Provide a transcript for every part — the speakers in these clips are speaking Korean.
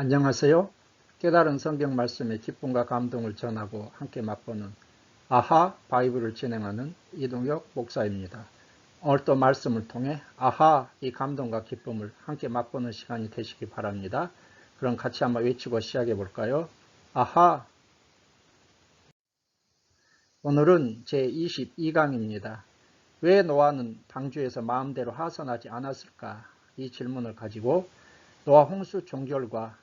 안녕하세요. 깨달은 성경 말씀의 기쁨과 감동을 전하고 함께 맛보는 아하 바이블을 진행하는 이동혁 목사입니다. 오늘 또 말씀을 통해 아하 이 감동과 기쁨을 함께 맛보는 시간이 되시기 바랍니다. 그럼 같이 한번 외치고 시작해 볼까요? 아하 오늘은 제22강입니다. 왜 노아는 방주에서 마음대로 하선하지 않았을까? 이 질문을 가지고 노아 홍수 종결과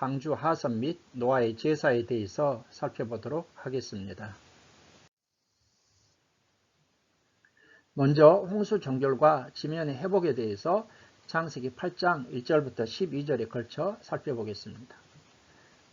방주 하선 및 노아의 제사에 대해서 살펴보도록 하겠습니다. 먼저 홍수 종결과 지면의 회복에 대해서 창세기 8장 1절부터 12절에 걸쳐 살펴보겠습니다.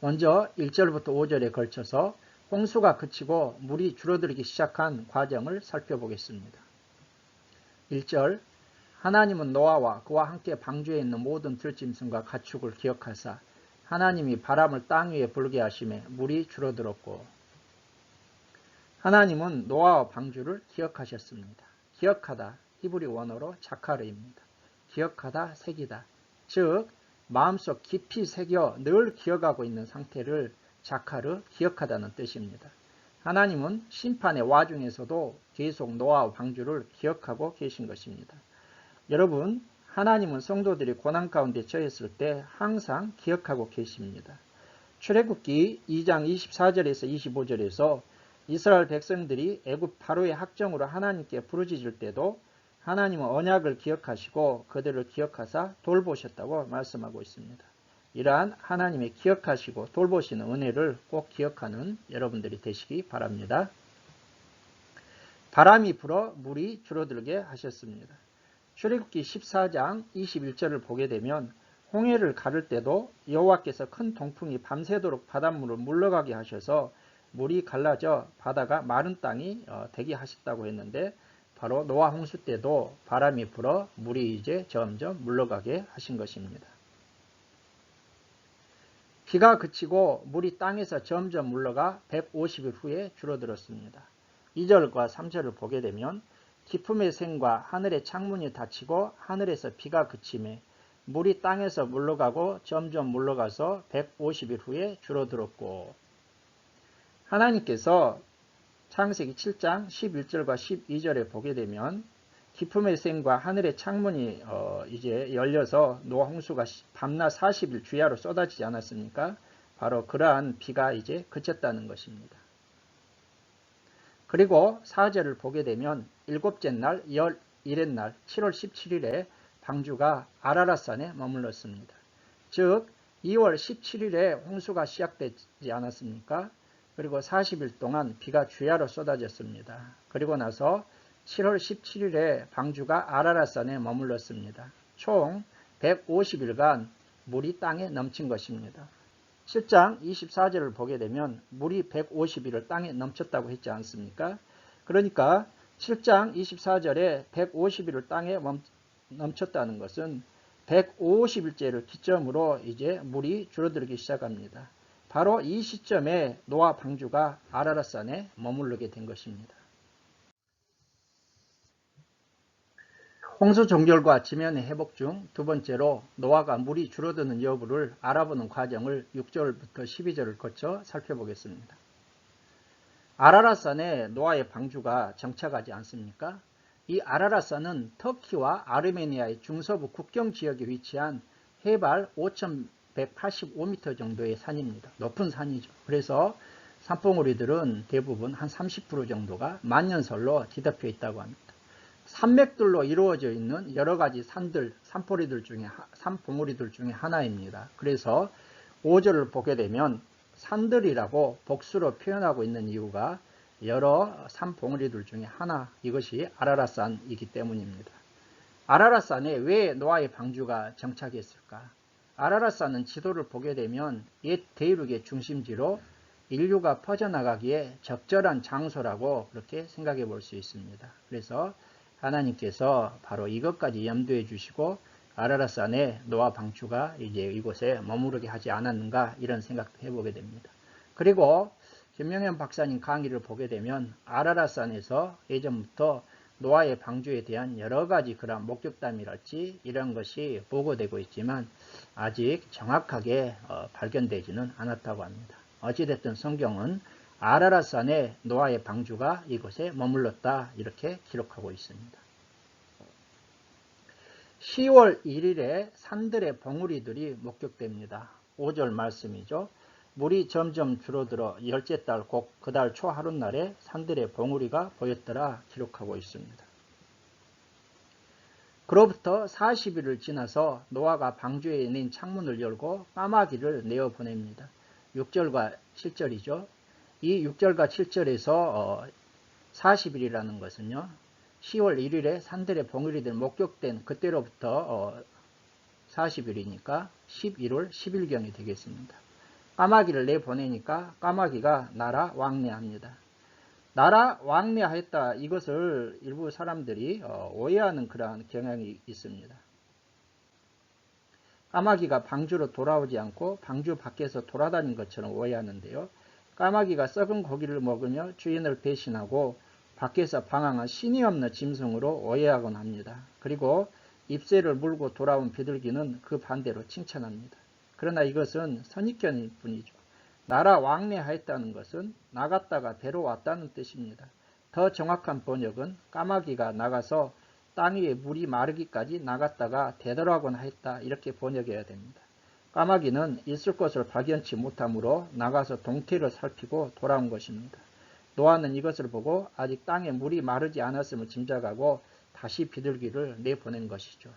먼저 1절부터 5절에 걸쳐서 홍수가 그치고 물이 줄어들기 시작한 과정을 살펴보겠습니다. 1절 하나님은 노아와 그와 함께 방주에 있는 모든 들짐승과 가축을 기억하사 하나님이 바람을 땅 위에 불게 하심에 물이 줄어들었고 하나님은 노아와 방주를 기억하셨습니다. 기억하다 히브리 원어로 자카르입니다. 기억하다 새기다 즉 마음속 깊이 새겨 늘 기억하고 있는 상태를 자카르 기억하다는 뜻입니다. 하나님은 심판의 와중에서도 계속 노아와 방주를 기억하고 계신 것입니다. 여러분 하나님은 성도들이 고난 가운데 처했을 때 항상 기억하고 계십니다. 출애굽기 2장 24절에서 25절에서 이스라엘 백성들이 애굽 바로의 학정으로 하나님께 부르짖을 때도 하나님은 언약을 기억하시고 그들을 기억하사 돌보셨다고 말씀하고 있습니다. 이러한 하나님의 기억하시고 돌보시는 은혜를 꼭 기억하는 여러분들이 되시기 바랍니다. 바람이 불어 물이 줄어들게 하셨습니다. 출애굽기 14장 21절을 보게 되면 홍해를 가를 때도 여호와께서 큰 동풍이 밤새도록 바닷물을 물러가게 하셔서 물이 갈라져 바다가 마른 땅이 어, 되게 하셨다고 했는데 바로 노아 홍수 때도 바람이 불어 물이 이제 점점 물러가게 하신 것입니다. 비가 그치고 물이 땅에서 점점 물러가 150일 후에 줄어들었습니다. 2절과 3절을 보게 되면 기품의 생과 하늘의 창문이 닫히고 하늘에서 비가 그침에 물이 땅에서 물러가고 점점 물러가서 150일 후에 줄어들었고 하나님께서 창세기 7장 11절과 12절에 보게 되면 기품의 생과 하늘의 창문이 어 이제 열려서 노아 홍수가 밤낮 40일 주야로 쏟아지지 않았습니까? 바로 그러한 비가 이제 그쳤다는 것입니다. 그리고 사절을 보게 되면 일곱째 날, 열 일의 날, 7월 17일에 방주가 아라라산에 머물렀습니다. 즉 2월 17일에 홍수가 시작되지 않았습니까? 그리고 40일 동안 비가 주야로 쏟아졌습니다. 그리고 나서 7월 17일에 방주가 아라라산에 머물렀습니다. 총 150일간 물이 땅에 넘친 것입니다. 7장 24절을 보게 되면 물이 150일을 땅에 넘쳤다고 했지 않습니까? 그러니까 7장 24절에 150일을 땅에 넘쳤다는 것은 150일째를 기점으로 이제 물이 줄어들기 시작합니다. 바로 이 시점에 노아 방주가 아라라산에 머무르게 된 것입니다. 홍수 종결과 지면의 회복 중 두 번째로 노아가 물이 줄어드는 여부를 알아보는 과정을 6절부터 12절을 거쳐 살펴보겠습니다. 아라라산에 노아의 방주가 정착하지 않습니까? 이 아라라산은 터키와 아르메니아의 중서부 국경 지역에 위치한 해발 5,185m 정도의 산입니다. 높은 산이죠. 그래서 산봉우리들은 대부분 한 30% 정도가 만년설로 뒤덮여 있다고 합니다. 산맥들로 이루어져 있는 여러 가지 산들, 산포리들 중에, 산봉우리들 중에 하나입니다. 그래서 5절을 보게 되면 산들이라고 복수로 표현하고 있는 이유가 여러 산봉우리들 중에 하나, 이것이 아라라산이기 때문입니다. 아라라산에 왜 노아의 방주가 정착했을까? 아라라산은 지도를 보게 되면 옛 대륙의 중심지로 인류가 퍼져나가기에 적절한 장소라고 그렇게 생각해 볼 수 있습니다. 그래서 하나님께서 바로 이것까지 염두해 주시고 아라라산에 노아 방주가 이제 이곳에 머무르게 하지 않았는가 이런 생각도 해보게 됩니다. 그리고 김명현 박사님 강의를 보게 되면 아라라산에서 예전부터 노아의 방주에 대한 여러 가지 그런 목격담이랄지 이런 것이 보고되고 있지만 아직 정확하게 어, 발견되지는 않았다고 합니다. 어찌됐든 성경은 아라라산에 노아의 방주가 이곳에 머물렀다 이렇게 기록하고 있습니다. 10월 1일에 산들의 봉우리들이 목격됩니다. 5절 말씀이죠. 물이 점점 줄어들어 열째 달곧그달 초 하룻날에 산들의 봉우리가 보였더라 기록하고 있습니다. 그로부터 40일을 지나서 노아가 방주에 있는 창문을 열고 까마귀를 내어 보냅니다. 6절과 7절이죠. 이 6절과 7절에서 40일이라는 어, 것은요. 10월 1일에 산들의 봉우리들 목격된 그때로부터 40일이니까 어, 11월 10일경이 되겠습니다. 까마귀를 내보내니까 까마귀가 나라 왕래합니다. 나라 왕래하였다 이것을 일부 사람들이 어, 오해하는 그러한 경향이 있습니다. 까마귀가 방주로 돌아오지 않고 방주 밖에서 돌아다닌 것처럼 오해하는데요. 까마귀가 썩은 고기를 먹으며 주인을 배신하고 밖에서 방황한 신이 없는 짐승으로 오해하곤 합니다. 그리고 잎새를 물고 돌아온 비둘기는 그 반대로 칭찬합니다. 그러나 이것은 선입견일 뿐이죠. 나라 왕래하였다는 것은 나갔다가 데려왔다는 뜻입니다. 더 정확한 번역은 까마귀가 나가서 땅 위에 물이 마르기까지 나갔다가 되돌아오곤 했다 이렇게 번역해야 됩니다. 까마귀는 있을 것을 발견치 못하므로 나가서 동태를 살피고 돌아온 것입니다. 노아는 이것을 보고 아직 땅에 물이 마르지 않았음을 짐작하고 다시 비둘기를 내보낸 것이죠.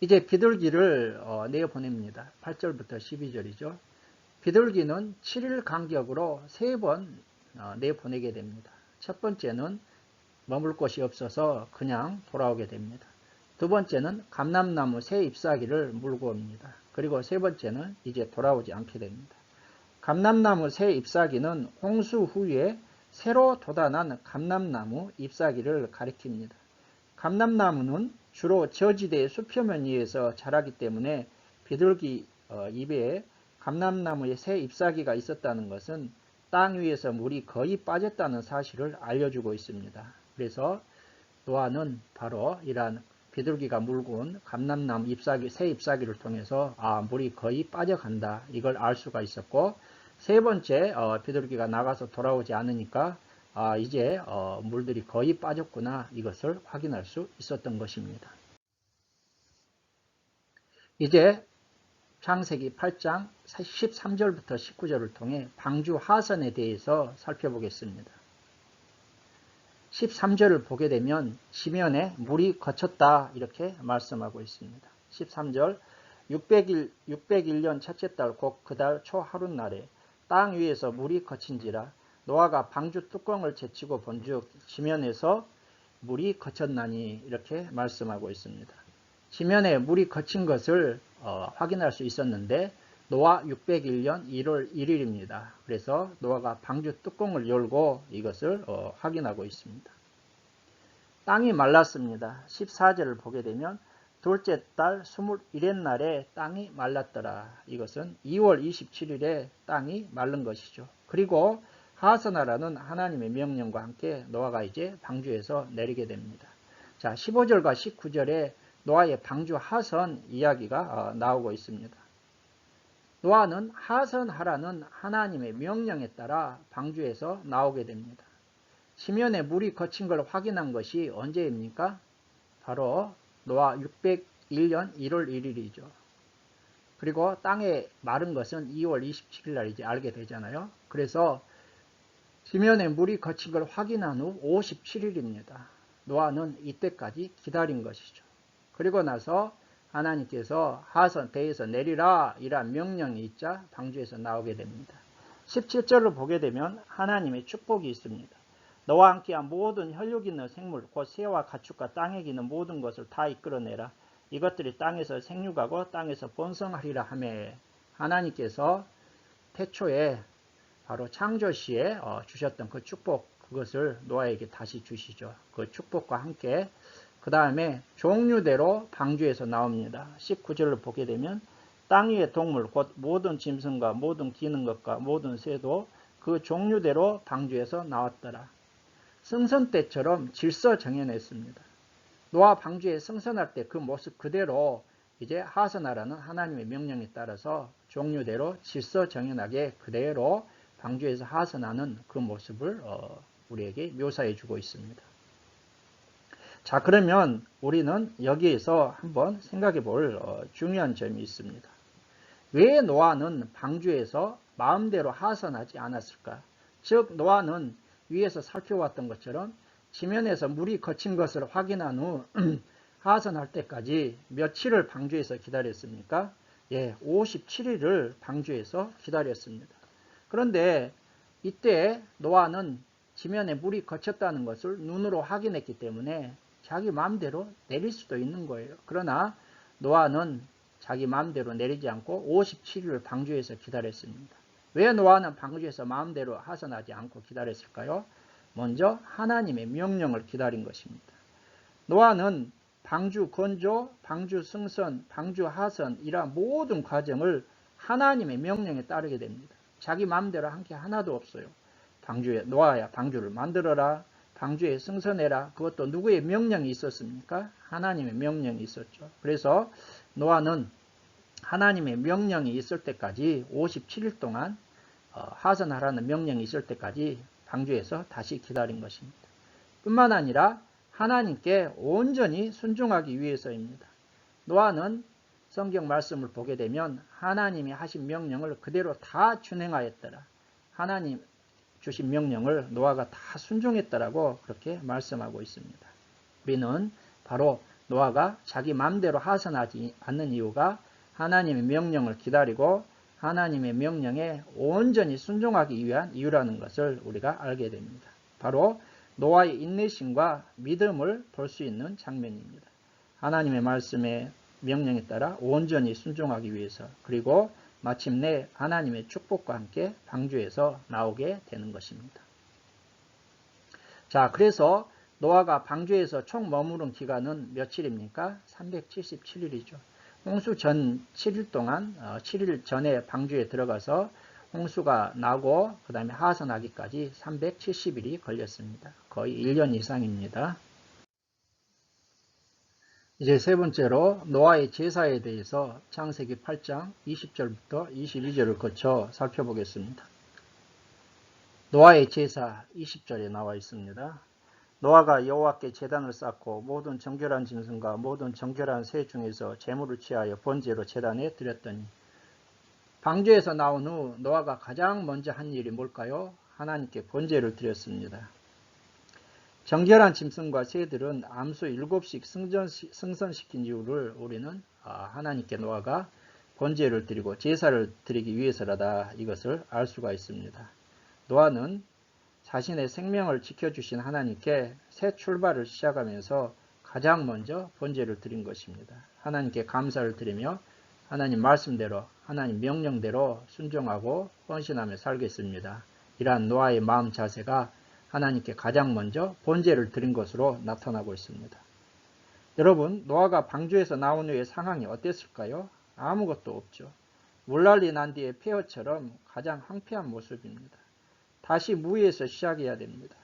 이제 비둘기를 어, 내보냅니다. 8절부터 12절이죠. 비둘기는 7일 간격으로 3번 어, 내보내게 됩니다. 첫 번째는 머물 곳이 없어서 그냥 돌아오게 됩니다. 두 번째는 감람나무 새 잎사귀를 물고 옵니다. 그리고 세 번째는 이제 돌아오지 않게 됩니다. 감람나무 새 잎사귀는 홍수 후에 새로 돋아난 감람나무 잎사귀를 가리킵니다. 감람나무는 주로 저지대의 수표면 위에서 자라기 때문에 비둘기 어, 입에 감람나무의 새 잎사귀가 있었다는 것은 땅 위에서 물이 거의 빠졌다는 사실을 알려주고 있습니다. 그래서 노아는 바로 이러한 비둘기가 온 감람나무 잎사귀, 새 잎사귀를 통해서 아 물이 거의 빠져간다 이걸 알 수가 있었고 세 번째 어, 비둘기가 나가서 돌아오지 않으니까 아, 이제 어, 물들이 거의 빠졌구나 이것을 확인할 수 있었던 것입니다. 이제 창세기 8장 13절부터 19절을 통해 방주 하선에 대해서 살펴보겠습니다. 13절을 보게 되면 지면에 물이 거쳤다 이렇게 말씀하고 있습니다. 13절 600일, 601년 첫째 달 곧 그 달 초 하룻날에 땅 위에서 물이 거친지라 노아가 방주 뚜껑을 제치고 본즉 지면에서 물이 거쳤나니 이렇게 말씀하고 있습니다. 지면에 물이 거친 것을 어, 확인할 수 있었는데 노아 601년 1월 1일입니다. 그래서 노아가 방주 뚜껑을 열고 이것을 어, 확인하고 있습니다. 땅이 말랐습니다. 14절을 보게 되면 둘째 달 21일 날에 땅이 말랐더라. 이것은 2월 27일에 땅이 마른 것이죠. 그리고 하선하라는 하나님의 명령과 함께 노아가 이제 방주에서 내리게 됩니다. 자, 15절과 19절에 노아의 방주 하선 이야기가 어, 나오고 있습니다. 노아는 하선하라는 하나님의 명령에 따라 방주에서 나오게 됩니다. 지면에 물이 거친 걸 확인한 것이 언제입니까? 바로 노아 601년 1월 1일이죠. 그리고 땅에 마른 것은 2월 27일 날 이제 알게 되잖아요. 그래서 지면에 물이 거친 걸 확인한 후 57일입니다. 노아는 이때까지 기다린 것이죠. 그리고 나서 하나님께서 하선 배에서 내리라 이란 명령이 있자 방주에서 나오게 됩니다. 17절을 보게 되면 하나님의 축복이 있습니다. 너와 함께한 모든 혈육 있는 생물 곧 새와 가축과 땅에 기는 모든 것을 다 이끌어내라. 이것들이 땅에서 생육하고 땅에서 번성하리라 하매 하나님께서 태초에 바로 창조 시에 어, 주셨던 그 축복 그것을 노아에게 다시 주시죠. 그 축복과 함께 그 다음에 종류대로 방주에서 나옵니다. 19절을 보게 되면 땅 위의 동물 곧 모든 짐승과 모든 기는 것과 모든 새도 그 종류대로 방주에서 나왔더라. 승선 때처럼 질서 정해냈습니다. 노아 방주에 승선할 때 그 모습 그대로 이제 하선하라는 하나님의 명령에 따라서 종류대로 질서 정연하게 그대로 방주에서 하선하는 그 모습을 어, 우리에게 묘사해 주고 있습니다. 자 그러면 우리는 여기에서 한번 생각해 볼 어, 중요한 점이 있습니다. 왜 노아는 방주에서 마음대로 하선하지 않았을까? 즉 노아는 위에서 살펴왔던 것처럼 지면에서 물이 거친 것을 확인한 후 하선할 때까지 며칠을 방주에서 기다렸습니까? 예, 57일을 방주에서 기다렸습니다. 그런데 이때 노아는 지면에 물이 거쳤다는 것을 눈으로 확인했기 때문에 자기 마음대로 내릴 수도 있는 거예요. 그러나 노아는 자기 마음대로 내리지 않고 57일을 방주에서 기다렸습니다. 왜 노아는 방주에서 마음대로 하선하지 않고 기다렸을까요? 먼저 하나님의 명령을 기다린 것입니다. 노아는 방주 건조, 방주 승선, 방주 하선 이러한 모든 과정을 하나님의 명령에 따르게 됩니다. 자기 마음대로 한 게 하나도 없어요. 방주에 노아야 방주를 만들어라. 방주에 승선해라. 그것도 누구의 명령이 있었습니까? 하나님의 명령이 있었죠. 그래서 노아는 하나님의 명령이 있을 때까지 57일 동안 어, 하선하라는 명령이 있을 때까지 방주에서 다시 기다린 것입니다. 뿐만 아니라 하나님께 온전히 순종하기 위해서입니다. 노아는 성경 말씀을 보게 되면 하나님이 하신 명령을 그대로 다 준행하였더라. 하나님 주신 명령을 노아가 다 순종했더라고 그렇게 말씀하고 있습니다. 우리는 바로 노아가 자기 마음대로 하선하지 않는 이유가 하나님의 명령을 기다리고 하나님의 명령에 온전히 순종하기 위한 이유라는 것을 우리가 알게 됩니다. 바로 노아의 인내심과 믿음을 볼 수 있는 장면입니다. 하나님의 말씀에 명령에 따라 온전히 순종하기 위해서 그리고 마침내 하나님의 축복과 함께 방주에서 나오게 되는 것입니다. 자, 그래서 노아가 방주에서 총 머무른 기간은 며칠입니까? 377일이죠. 홍수 전 7일 동안 7일 어, 전에 방주에 들어가서 홍수가 나고 그 다음에 하선하기까지 370일이 걸렸습니다. 거의 1년 이상입니다. 이제 세 번째로 노아의 제사에 대해서 창세기 8장 20절부터 22절을 거쳐 살펴보겠습니다. 노아의 제사 20절에 나와 있습니다. 노아가 여호와께 제단을 쌓고 모든 정결한 짐승과 모든 정결한 새 중에서 제물을 취하여 번제로 제단에 드렸더니 방주에서 나온 후 노아가 가장 먼저 한 일이 뭘까요? 하나님께 번제를 드렸습니다. 정결한 짐승과 새들은 암수 7씩 승선시킨 이유를 우리는 아, 하나님께 노아가 번제를 드리고 제사를 드리기 위해서라다 이것을 알 수가 있습니다. 노아는 자신의 생명을 지켜주신 하나님께 새 출발을 시작하면서 가장 먼저 번제를 드린 것입니다. 하나님께 감사를 드리며 하나님 말씀대로 하나님 명령대로 순종하고 헌신하며 살겠습니다. 이러한 노아의 마음 자세가 하나님께 가장 먼저 번제를 드린 것으로 나타나고 있습니다. 여러분 노아가 방주에서 나온 후의 상황이 어땠을까요? 아무것도 없죠. 물난리 난 뒤의 폐허처럼 가장 황폐한 모습입니다. 다시 무위에서 시작해야 됩니다.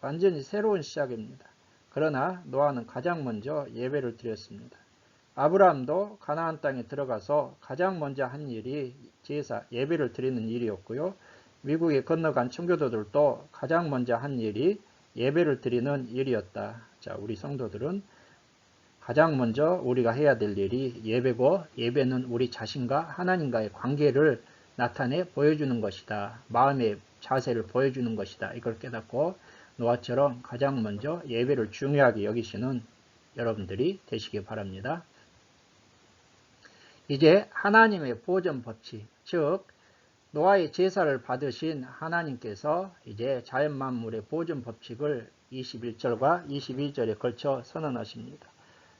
완전히 새로운 시작입니다. 그러나 노아는 가장 먼저 예배를 드렸습니다. 아브라함도 가나안 땅에 들어가서 가장 먼저 한 일이 제사 예배를 드리는 일이었고요. 미국에 건너간 청교도들도 가장 먼저 한 일이 예배를 드리는 일이었다. 자, 우리 성도들은 가장 먼저 우리가 해야 될 일이 예배고 예배는 우리 자신과 하나님과의 관계를 나타내 보여주는 것이다. 마음의 자세를 보여주는 것이다. 이걸 깨닫고 노아처럼 가장 먼저 예배를 중요하게 여기시는 여러분들이 되시기 바랍니다. 이제 하나님의 보존 법칙, 즉 노아의 제사를 받으신 하나님께서 이제 자연 만물의 보존 법칙을 21절과 22절에 걸쳐 선언하십니다.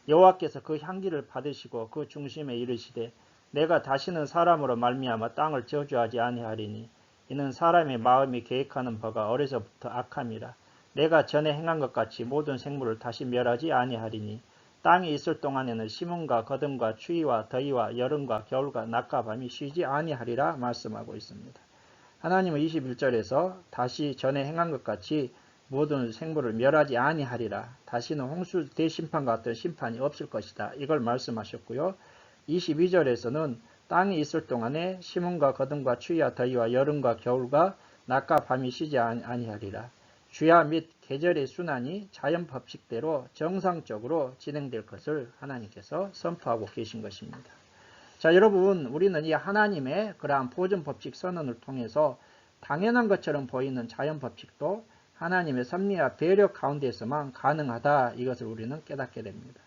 여호와께서 그 향기를 받으시고 그 중심에 이르시되 내가 다시는 사람으로 말미암아 땅을 저주하지 아니하리니 이는 사람의 마음이 계획하는 바가 어려서부터 악함이라. 내가 전에 행한 것 같이 모든 생물을 다시 멸하지 아니하리니 땅에 있을 동안에는 심음과 거듭과 추위와 더위와 여름과 겨울과 낮과 밤이 쉬지 아니하리라 말씀하고 있습니다. 하나님은 21절에서 다시 전에 행한 것 같이 모든 생물을 멸하지 아니하리라. 다시는 홍수 대심판과 같은 심판이 없을 것이다. 이걸 말씀하셨고요. 22절에서는 땅이 있을 동안에 심음과 거듭과 추위와 더위와 여름과 겨울과 낮과 밤이 쉬지 아니하리라. 주야 및 계절의 순환이 자연 법칙대로 정상적으로 진행될 것을 하나님께서 선포하고 계신 것입니다. 자, 여러분, 우리는 이 하나님의 그러한 보존 법칙 선언을 통해서 당연한 것처럼 보이는 자연 법칙도 하나님의 섭리와 배려 가운데서만 가능하다 이것을 우리는 깨닫게 됩니다.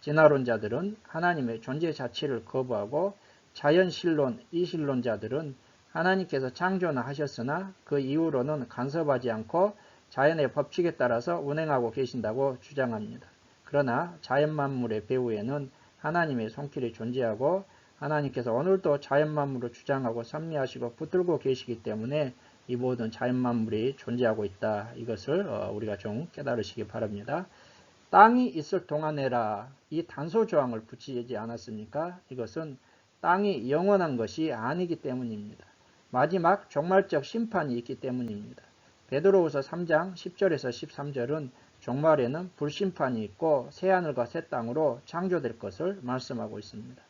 진화론자들은 하나님의 존재 자체를 거부하고 자연신론, 이신론자들은 하나님께서 창조는 하셨으나 그 이후로는 간섭하지 않고 자연의 법칙에 따라서 운행하고 계신다고 주장합니다. 그러나 자연 만물의 배후에는 하나님의 손길이 존재하고 하나님께서 오늘도 자연 만물을 주장하고 섭리하시고 붙들고 계시기 때문에 이 모든 자연 만물이 존재하고 있다. 이것을 어, 우리가 좀 깨달으시기 바랍니다. 땅이 있을 동안에라 이 단소 조항을 붙이지 않았습니까? 이것은 땅이 영원한 것이 아니기 때문입니다. 마지막 종말적 심판이 있기 때문입니다. 베드로후서 3장 10절에서 13절은 종말에는 불심판이 있고 새하늘과 새 땅으로 창조될 것을 말씀하고 있습니다.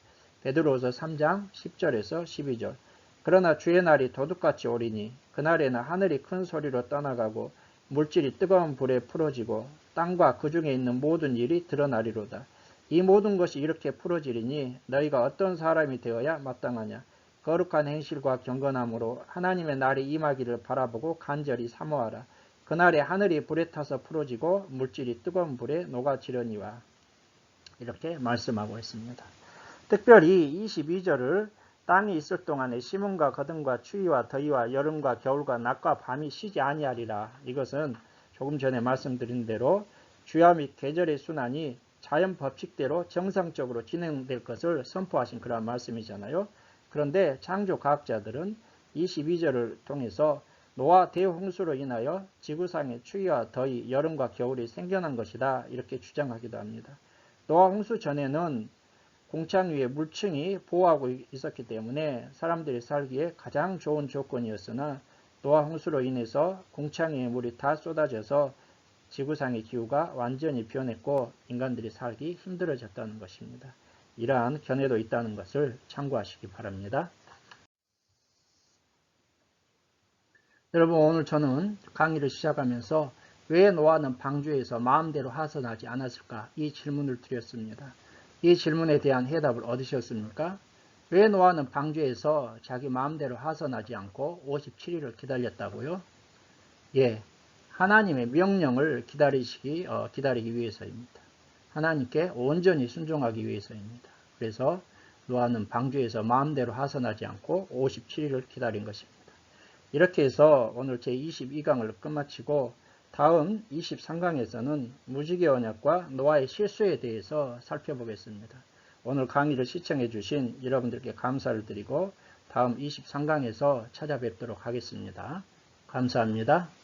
베드로후서 3장 10절에서 12절 그러나 주의 날이 도둑같이 오리니 그날에는 하늘이 큰 소리로 떠나가고 물질이 뜨거운 불에 풀어지고 땅과 그 중에 있는 모든 일이 드러나리로다. 이 모든 것이 이렇게 풀어지리니 너희가 어떤 사람이 되어야 마땅하냐. 거룩한 행실과 경건함으로 하나님의 날이 임하기를 바라보고 간절히 사모하라. 그날에 하늘이 불에 타서 풀어지고 물질이 뜨거운 불에 녹아지려니와 이렇게 말씀하고 있습니다. 특별히 22절을 땅이 있을 동안에 심음과 거듭과 추위와 더위와 여름과 겨울과 낮과 밤이 쉬지 아니하리라. 이것은 조금 전에 말씀드린 대로 주야 및 계절의 순환이 자연 법칙대로 정상적으로 진행될 것을 선포하신 그런 말씀이잖아요. 그런데 창조 과학자들은 22절을 통해서 노아 대홍수로 인하여 지구상의 추위와 더위, 여름과 겨울이 생겨난 것이다. 이렇게 주장하기도 합니다. 노아 홍수 전에는 공창 위에 물층이 보호하고 있었기 때문에 사람들이 살기에 가장 좋은 조건이었으나 노아 홍수로 인해서 공창 위에 물이 다 쏟아져서 지구상의 기후가 완전히 변했고 인간들이 살기 힘들어졌다는 것입니다. 이러한 견해도 있다는 것을 참고하시기 바랍니다. 여러분 오늘 저는 강의를 시작하면서 왜 노아는 방주에서 마음대로 하선하지 않았을까 이 질문을 드렸습니다. 이 질문에 대한 해답을 얻으셨습니까? 왜 노아는 방주에서 자기 마음대로 하선하지 않고 57일을 기다렸다고요? 예, 하나님의 명령을 기다리시기 어, 기다리기 위해서입니다. 하나님께 온전히 순종하기 위해서입니다. 그래서 노아는 방주에서 마음대로 하선하지 않고 57일을 기다린 것입니다. 이렇게 해서 오늘 제 22강을 끝마치고 다음 23강에서는 무지개 언약과 노아의 실수에 대해서 살펴보겠습니다. 오늘 강의를 시청해 주신 여러분들께 감사를 드리고 다음 23강에서 찾아뵙도록 하겠습니다. 감사합니다.